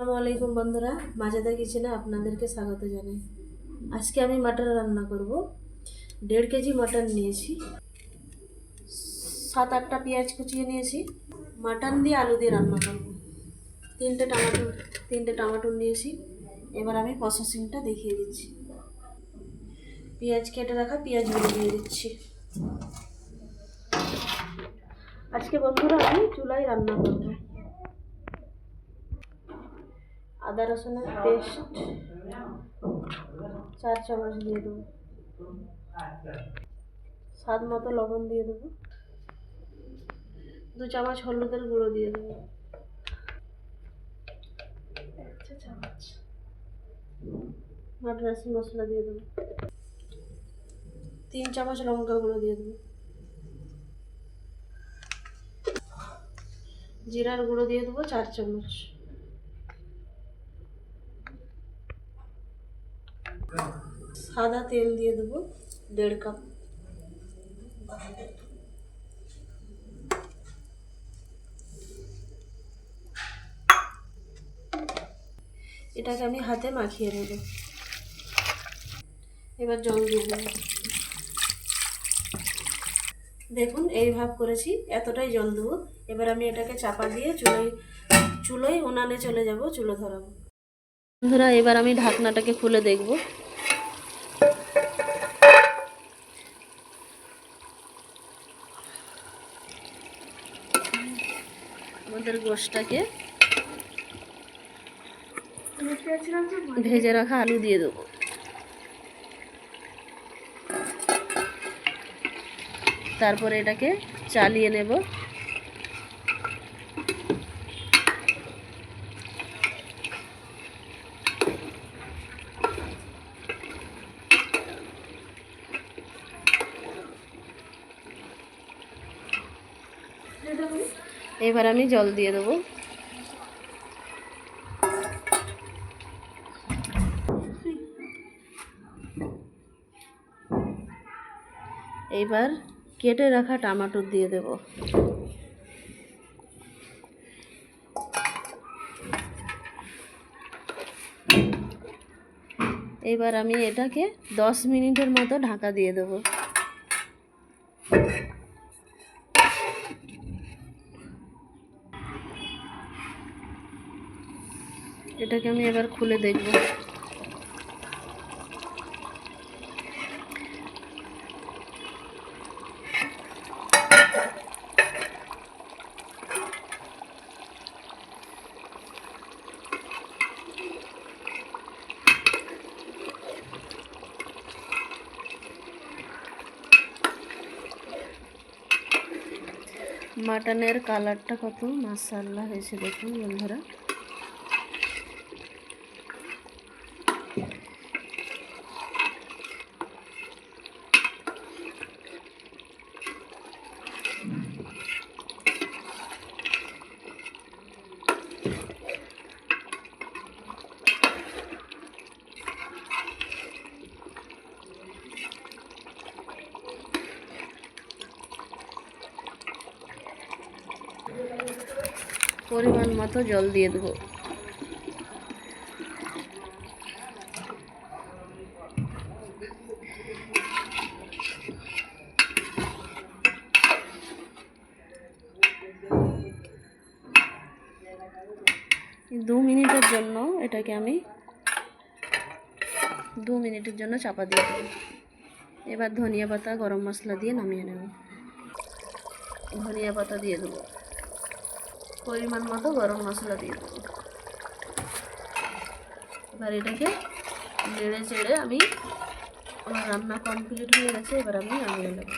আসসালামু আলাইকুম বন্ধুরা মাজাদা কিচেনে আপনাদেরকে স্বাগত জানাই। আজকে আমি মাটন রান্না করব। দেড় কেজি মাটন নিয়েছি। সাত আটটা পেঁয়াজ কুচিয়ে নিয়েছি। মাটন দিয়ে আলু দিয়ে রান্না করব। তিনটে টমাটো তিনটে টমাটো নিয়েছি। এবার আমি প্রসেসিংটা দেখিয়ে দিচ্ছি। পেঁয়াজ কেটে রাখা পেঁয়াজগুলো দিয়ে দিচ্ছি। আজকে বন্ধুরা আমি চুলায় রান্না করব। আদা রসুনের পেস্ট। চার চামচ দিয়ে দেবো। স্বাদ মতো লবণ দিয়ে দেবো। দু চামচ হলুদের গুঁড়ো দিয়ে দেবো। চামচ। মাদ্রাসি মশলা দিয়ে দেবো। তিন চামচ লঙ্কা গুঁড়ো দিয়ে দেবো। জিরার গুঁড়ো দিয়ে দেবো চার চামচ। সাদা তেল দিয়ে দেবো, দেড় কাপ। এটাকে আমি হাতে মাখিয়ে নেব। এবার জল দিয়ে দেবো। দেখুন, এই ভাব করেছি, এতটাই জল দেবো। এবার আমি এটাকে চাপা দিয়ে চুলোয় চুলোয় উনানে চলে যাব, চুলো ধরাবো। বন্ধুরা, এবার আমি ঢাকনাটাকে খুলে দেখব। আমাদের গোষ্ঠটাকে ভেজে রাখা আলু দিয়ে দেবো। তারপরে এটাকে চালিয়ে নেব। এবার আমি জল দিয়ে দেবো। এইবার কেটে রাখা টমাটো দিয়ে দেব। এবার আমি এটাকে দশ মিনিটের মতো ঢাকা দিয়ে দেবো। এটাকে আমি এবার খুলে দেখব। মাটনের কালারটা কত? মাসাল্লাহ হয়েছে দেখুন বন্ধুরা। পরিমাণ মতো জল দিয়ে দেবো। দু মিনিটের জন্য এটাকে আমি দু মিনিটের জন্য চাপা দিয়ে দেবো। এবার ধনিয়া পাতা, গরম মশলা দিয়ে নামিয়ে নেব। ধনিয়া পাতা দিয়ে দেবো। পরিমাণ মতো গরম মশলা দিয়ে দেবো। এবার এটাকে নেড়ে চেড়ে আমি আমার রান্না কমপ্লিট হয়ে গেছে, এবার আমি নামিয়ে নেব